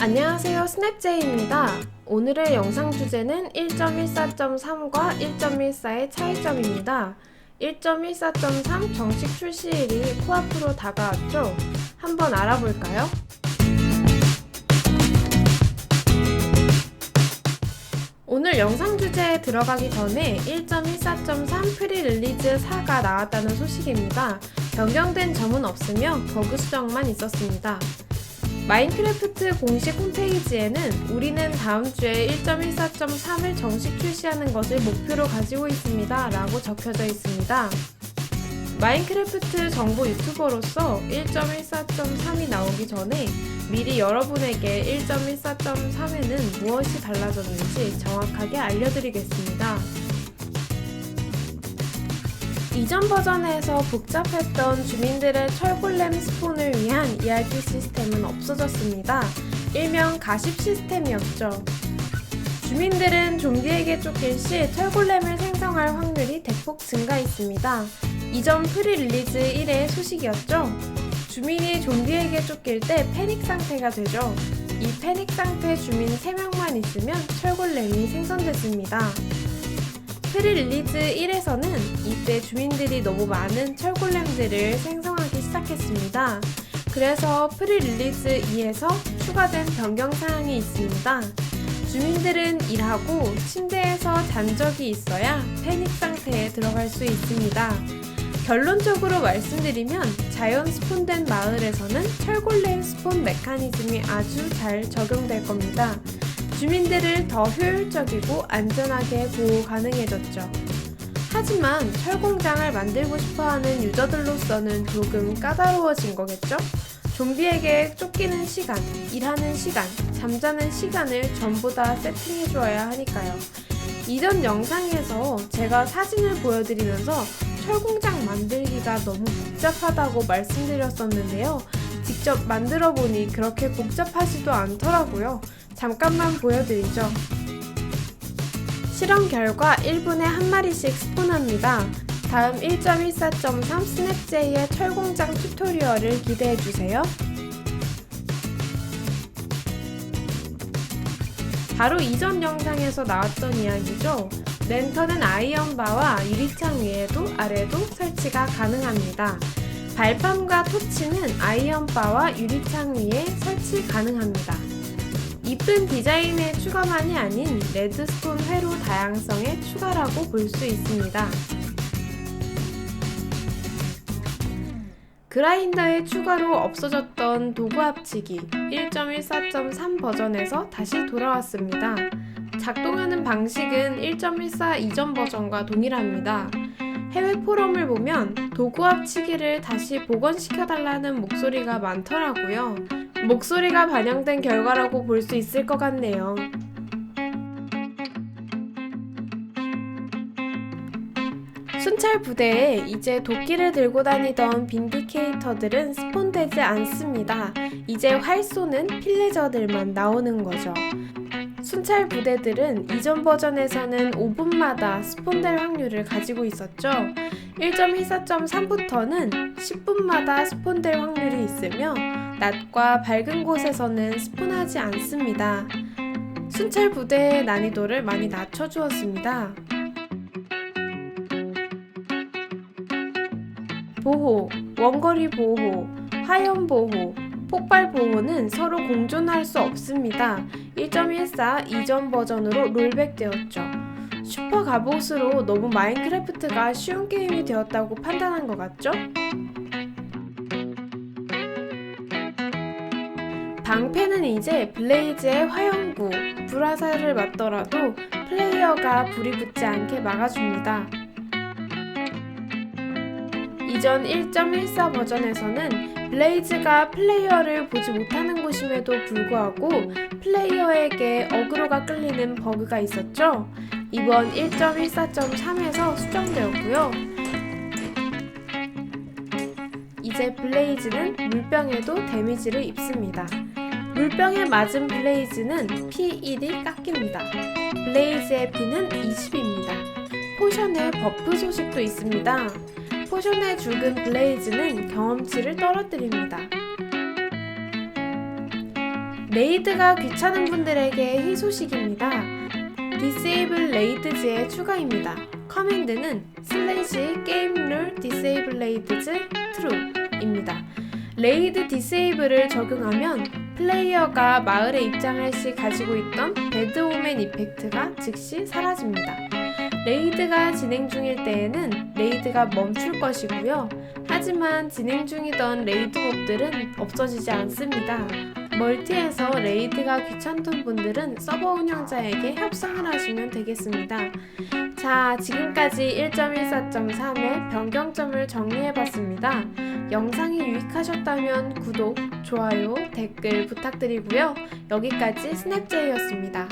안녕하세요 스냅제이입니다. 오늘의 영상 주제는 1.14.3과 1.14의 차이점입니다. 1.14.3 정식 출시일이 코앞으로 다가왔죠? 한번 알아볼까요? 오늘 영상 주제에 들어가기 전에 1.14.3 프리 릴리즈 4가 나왔다는 소식입니다. 변경된 점은 없으며 버그 수정만 있었습니다. 마인크래프트 공식 홈페이지에는 우리는 다음 주에 1.14.3을 정식 출시하는 것을 목표로 가지고 있습니다. 라고 적혀져 있습니다. 마인크래프트 정보 유튜버로서 1.14.3이 나오기 전에 미리 여러분에게 1.14.3에는 무엇이 달라졌는지 정확하게 알려드리겠습니다. 이전 버전에서 복잡했던 주민들의 철골렘 위한 ERP 시스템은 없어졌습니다. 일명 가십 시스템이었죠. 주민들은 좀비에게 쫓길 시 철골렘을 생성할 확률이 대폭 증가했습니다. 이전 프리 릴리즈 1의 소식이었죠. 주민이 좀비에게 쫓길 때 패닉 상태가 되죠. 이 패닉 상태 주민 3명만 있으면 철골렘이 생성됐습니다. 프리 릴리즈 1에서는 이때 주민들이 너무 많은 철골렘들을 생성하기 시작했습니다. 그래서 프리 릴리즈 2에서 추가된 변경 사항이 있습니다. 주민들은 일하고 침대에서 잔 적이 있어야 패닉 상태에 들어갈 수 있습니다. 결론적으로 말씀드리면 자연 스폰된 마을에서는 철골렘 스폰 메커니즘이 아주 잘 적용될 겁니다. 주민들을 더 효율적이고 안전하게 보호 가능해졌죠. 하지만 철공장을 만들고 싶어 하는 유저들로서는 조금 까다로워진 거겠죠? 좀비에게 쫓기는 시간, 일하는 시간, 잠자는 시간을 전부 다 세팅해 주어야 하니까요. 이전 영상에서 제가 사진을 보여드리면서 철공장 만들기가 너무 복잡하다고 말씀드렸었는데요. 직접 만들어 보니 그렇게 복잡하지도 않더라고요. 잠깐만 보여드리죠. 실험 결과 1분에 한 마리씩 스폰합니다. 다음 1.14.3 스냅제이의 철공장 튜토리얼을 기대해주세요. 바로 이전 영상에서 나왔던 이야기죠. 랜턴은 아이언바와 유리창 위에도 아래도 설치가 가능합니다. 발판과 토치는 아이언바와 유리창 위에 설치 가능합니다. 이쁜 디자인의 추가만이 아닌 레드스톤 회로 다양성의 추가라고 볼 수 있습니다. 그라인더의 추가로 없어졌던 도구 합치기 1.14.3 버전에서 다시 돌아왔습니다. 작동하는 방식은 1.14 이전 버전과 동일합니다. 해외 포럼을 보면 도구 합치기를 다시 복원시켜달라는 목소리가 많더라고요. 목소리가 반영된 결과라고 볼 수 있을 것 같네요. 순찰 부대에 이제 도끼를 들고 다니던 빈디케이터들은 스폰되지 않습니다. 이제 활 쏘는 필레저들만 나오는 거죠. 순찰 부대들은 이전 버전에서는 5분마다 스폰될 확률을 가지고 있었죠. 1.14.3부터는 10분마다 스폰될 확률이 있으며 낮과 밝은 곳에서는 스폰하지 않습니다. 순찰 부대의 난이도를 많이 낮춰주었습니다. 보호, 원거리 보호, 화염 보호, 폭발 보호는 서로 공존할 수 없습니다. 1.14 이전 버전으로 롤백되었죠. 슈퍼 갑옷으로 너무 마인크래프트가 쉬운 게임이 되었다고 판단한 것 같죠? 방패는 이제 블레이즈의 화염구, 불화살을 맞더라도 플레이어가 불이 붙지 않게 막아줍니다. 이전 1.14 버전에서는 블레이즈가 플레이어를 보지 못하는 곳임에도 불구하고 플레이어에게 어그로가 끌리는 버그가 있었죠. 이번 1.14.3에서 수정되었고요. 이제 블레이즈는 물병에도 데미지를 입습니다. 물병에 맞은 블레이즈는 P1이 깎입니다. 블레이즈의 P는 20입니다. 포션의 버프 소식도 있습니다. 포션에 죽은 블레이즈는 경험치를 떨어뜨립니다. 레이드가 귀찮은 분들에게 희소식입니다. Disable 레이드즈의 추가입니다. 커맨드는 슬래시 게임 룰 disable 레이드즈 true입니다. 레이드 디세이블을 적용하면 플레이어가 마을에 입장할 시 가지고 있던 배드오멘 이펙트가 즉시 사라집니다. 레이드가 진행 중일 때에는 레이드가 멈출 것이고요. 하지만 진행 중이던 레이드 몹들은 없어지지 않습니다. 멀티에서 레이드가 귀찮던 분들은 서버 운영자에게 협상을 하시면 되겠습니다. 자, 지금까지 1.14.3의 변경점을 정리해봤습니다. 영상이 유익하셨다면 구독, 좋아요, 댓글 부탁드리고요. 여기까지 스냅제이였습니다.